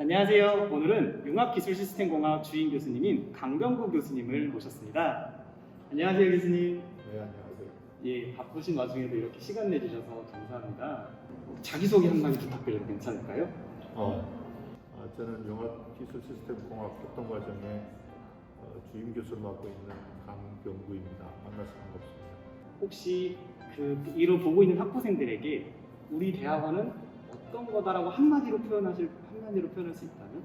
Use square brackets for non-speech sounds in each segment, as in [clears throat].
안녕하세요. 오늘은 융합기술시스템공학 주임 교수님인 강병구 교수님을 모셨습니다. 안녕하세요, 교수님. 네, 안녕하세요. 예, 바쁘신 와중에도 이렇게 시간 내주셔서 감사합니다. 자기소개 한마디 부탁드려도 괜찮을까요? 어, 아, 저는 용합기술시스템공학 협동과정의 어, 주임 교수를 맡고 있는 강병구입니다. 만나서 반갑습니다. 혹시 그 이로 보고 있는 학부생들에게 우리 대학원은 어떤 거다라고 한마디로 표현하실 한마디로 표현할 수 있다면?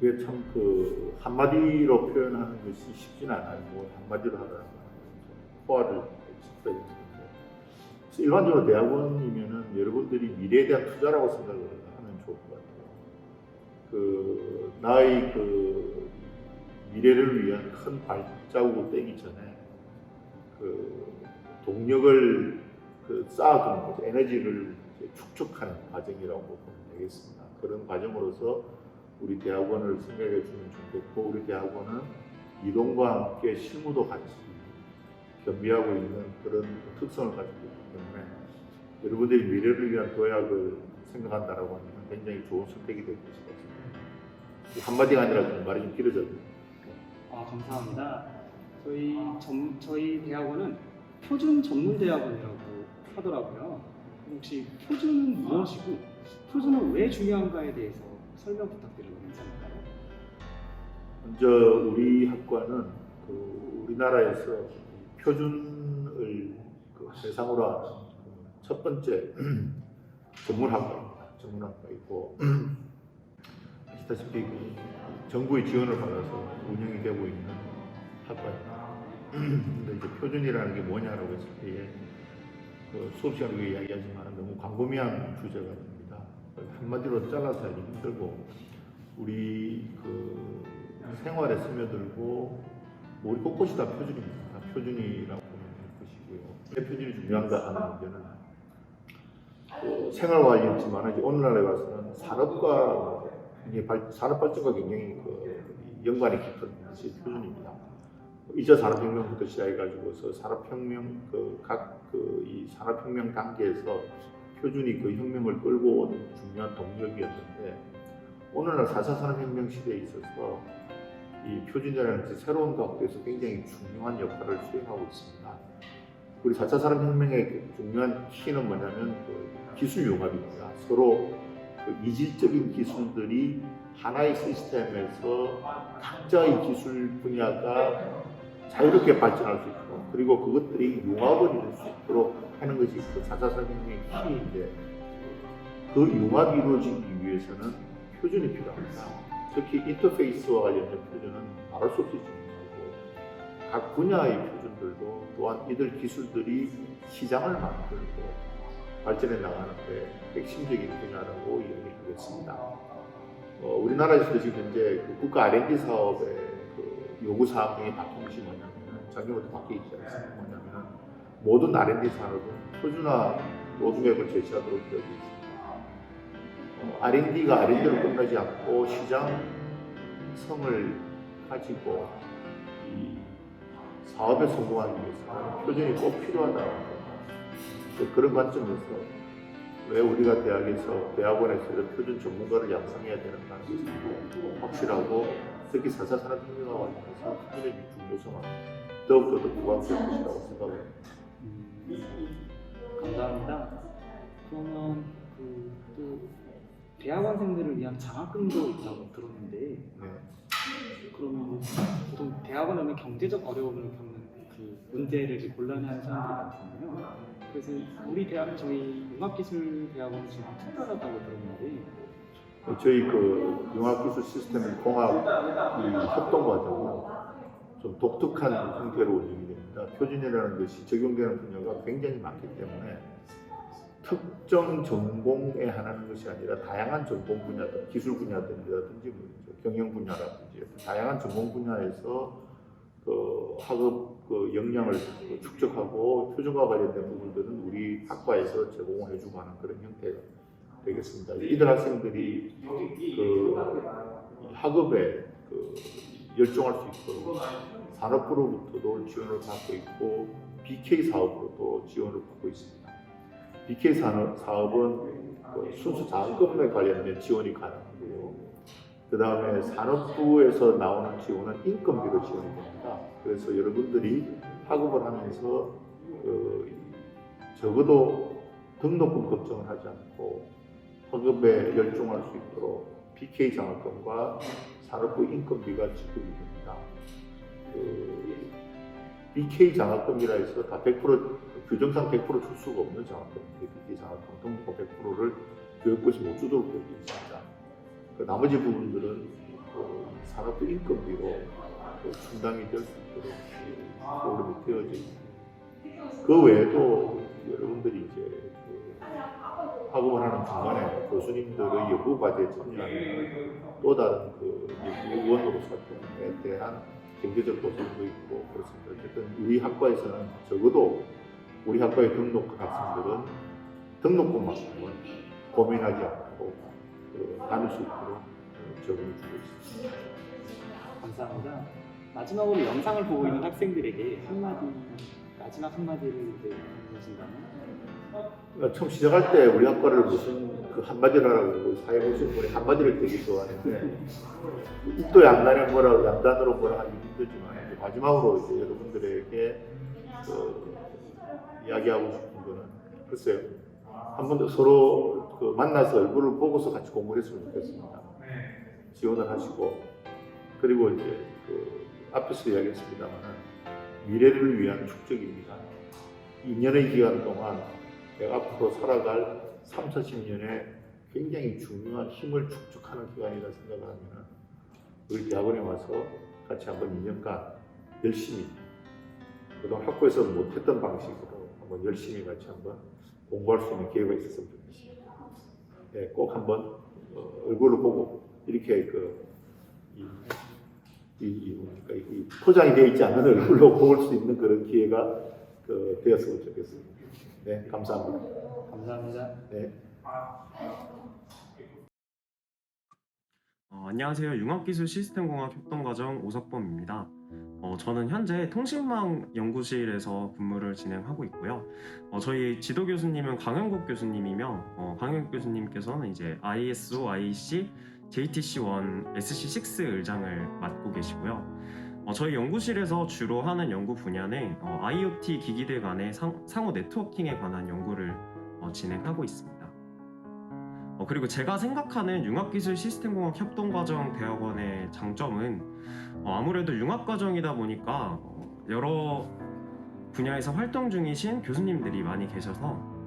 그게 참 그 한마디로 표현하는 것이 쉽진 않아요. 뭐 한마디로 건 포화를 짚어야 되는데 일반적으로 대학원이면은 여러분들이 미래에 대한 투자라고 생각을 하면 좋을 것 같아요. 그 나의 그 미래를 위한 큰 발자국을 떼기 전에 그 동력을 그 쌓아두는 거죠. 에너지를 축적하는 과정이라고 보면 되겠습니다. 그런 과정으로서 우리 대학원을 생각해 주면 좋겠고 우리 대학원은 이동과 함께 실무도 같이 겸비하고 있는 그런 특성을 가지고 있기 때문에 여러분들이 미래를 위한 도약을 생각한다라고 하면 굉장히 좋은 선택이 될 같습니다. 한마디가 아니라 좀 말이 좀 길어졌네요. 아 감사합니다. 저희 전, 저희 대학원은 표준 전문 대학원이라고 하더라고요. 혹시 표준은 무엇이고 표준은 왜 중요한가에 대해서 설명 부탁드려도 괜찮을까요? 먼저 우리 학과는 그 우리나라에서 표준을 그 대상으로 하는 그첫 번째 [clears throat] 전문학과입니다. 전문학과이고 [clears throat] 아시다시피 그 정부의 지원을 받아서 운영이 되고 있는 학과입니다. [clears throat] 근데 이제 표준이라는 게 뭐냐라고 했을 그 수업 시간에 이야기하지만 너무 광범위한 주제가 됩니다. 한마디로 잘라서 하기 힘들고 우리 그 생활에 스며들고 우리 곳곳이 다 표준입니다. 다 표준이라고 보면 될 것이고요. 왜 표준이 중요한가 하는 문제는 그 생활 관리였지만 이제 오늘날에 와서는 산업과 산업 발전과 굉장히 그 연관이 깊은 것이 표준입니다. 2차 산업혁명부터 시작해가지고서 산업혁명 그 각 그 이 산업혁명 단계에서 표준이 그 혁명을 끌고 온 중요한 동력이었는데 오늘날 4차 산업혁명 시대에 있어서 이 표준이라는 것이 새로운 각도에서 굉장히 중요한 역할을 수행하고 있습니다. 우리 4차 산업혁명의 그 중요한 키는 뭐냐면 그 기술 융합입니다. 서로 그 이질적인 기술들이 하나의 시스템에서 각자의 기술 분야가 자유롭게 발전할 수 있고 그리고 그것들이 융합을 이룰 수 있도록 하는 것이 그 4차 산업혁명의 키인데 그 융합이 이루어지기 위해서는 표준이 필요합니다. 특히 인터페이스와 관련된 표준은 말할 수 없이 중요하고 각 분야의 표준들도 또한 이들 기술들이 시장을 만들고 발전해 나가는데 핵심적인 분야라고 이야기하겠습니다. 어, 우리나라에서도 지금 현재 그 국가 R&D 사업의 그 요구 사항 중에 바뀐 것이 뭐냐면 작년부터 바뀌기 시작했습니다. 뭐냐면 모든 R&D 산업은 표준화 로드맵을 제시하도록 되어 있습니다. 어, R&D가 R&D로 끝나지 않고 시장성을 가지고 이 사업에 성공하기 위해서는 표준이 꼭 필요하다는 거. 그런 관점에서 왜 우리가 대학에서 대학원에서 표준 전문가를 양성해야 되는가 확실하고 특히 4차 산업혁명과 관련해서 표준의 중요성은 더욱더 더 부각될 것이라고 생각합니다. 음, 감사합니다. 그러면 그 또 대학원생들을 위한 장학금도 있다고 들었는데 네. 그러면 보통 대학원 하면 경제적 어려움을 겪는 그 문제를 곤란해하는 사람들이 많잖아요. 그래서 우리 대학 저희 융합기술대학원은 좀 특별하다고 들었는데 저희 그 융합기술 시스템 공학 이 협동 과정은 좀 독특한 형태로 운영이 됩니다. 표준이라는 것이 적용되는 분야가 굉장히 많기 때문에 특정 전공에 하나는 것이 아니라 다양한 전공 분야들, 기술 분야들이라든지 뭐 경영 분야라든지 다양한 전공 분야에서 그 학업 그 역량을 그 축적하고 표준과 관련된 부분들은 우리 학과에서 제공을 해주고 하는 그런 형태가 되겠습니다. 이들 학생들이 그 학업에 그 열중할 수 있도록 산업부로부터도 지원을 받고 있고 BK 사업으로도 지원을 받고 있습니다. BK 산업, 사업은 그 순수 자금에 관련된 지원이 가능하고요. 그 다음에 산업부에서 나오는 지원은 인건비로 지원이 됩니다. 그래서 여러분들이 학업을 하면서 그 적어도 등록금 걱정을 하지 않고 학업에 열중할 수 있도록 BK 장학금과 산업부 인건비가 지급이 됩니다. 그 BK 장학금이라 해서 다 100% 규정상 100%줄 수가 없는 장학금인데 BK 장학금 등록금 100%를 교육부에서 못 주도록 되어 있습니다. 그 나머지 부분들은 그 산업부 인건비로 그 충당이 될 수 있도록 프로그램이 되어져 있습니다. 그 외에도 여러분들이 이제 그 학업을 하는 중간에 교수님들의 연구 과제에 참여하는 또 다른 그 연구원으로서 활동에 대한 경제적 보상도 있고 그렇습니다. 어쨌든 우리 학과에서는 적어도 우리 학과에 등록한 학생들은 등록금만큼은 고민하지 않고 그 다닐 수 있도록 어, 적응해 주고 있습니다. 감사합니다. 마지막으로 영상을 보고 있는 학생들에게 한마디 마지막 한마디를 이제 해주신다면? 그러니까 처음 시작할 때 우리 학과를 무슨 그 한마디라고 사회 보시는 분이 한마디를 되게 좋아하는데 입도 양단에 뭐라 양단으로 뭐라 하기 힘들지만 이제 마지막으로 이제 여러분들에게 그 이야기하고 싶은 거는 글쎄요. 한 번 더 서로 그 만나서 얼굴을 보고서 같이 공부를 했으면 좋겠습니다. 지원을 하시고. 그리고 이제 그 앞에서 이야기했습니다만 미래를 위한 축적입니다. 2년의 기간 동안 내가 앞으로 살아갈 3, 40년에 굉장히 중요한 힘을 축적하는 기간이라 생각을 하면 우리 대학원에 와서 같이 한번 2년간 열심히 그동안 학교에서 못했던 방식으로 한번 열심히 같이 한번 공부할 수 있는 기회가 있었으면 좋겠습니다. 네, 꼭 한번 어, 얼굴을 보고 이렇게 그 이, 이, 이, 뭡니까, 이 포장이 되어 있지 않는 얼굴로 볼수 있는 그런 기회가 그, 되었으면 좋겠습니다. 네, 감사합니다. 감사합니다. 네. 어, 안녕하세요. 융합기술 시스템공학 협동과정 오석범입니다. 어, 저는 현재 통신망 연구실에서 근무를 진행하고 있고요. 어, 저희 지도 교수님은 강영국 교수님이며 어, 강영국 교수님께서는 이제 ISO, IEC, JTC1, SC6 의장을 맡고 계시고요. 어, 저희 연구실에서 주로 하는 연구 분야는 어, IoT 기기들 간의 상, 상호 네트워킹에 관한 연구를 어, 진행하고 있습니다. 어, 그리고 제가 생각하는 융합기술 시스템공학 협동과정 대학원의 장점은 어, 아무래도 융합과정이다 보니까 어, 여러 분야에서 활동 중이신 교수님들이 많이 계셔서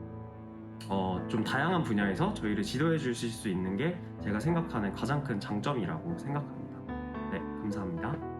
어, 좀 다양한 분야에서 저희를 지도해 주실 수 있는 게 제가 생각하는 가장 큰 장점이라고 생각합니다. 네, 감사합니다.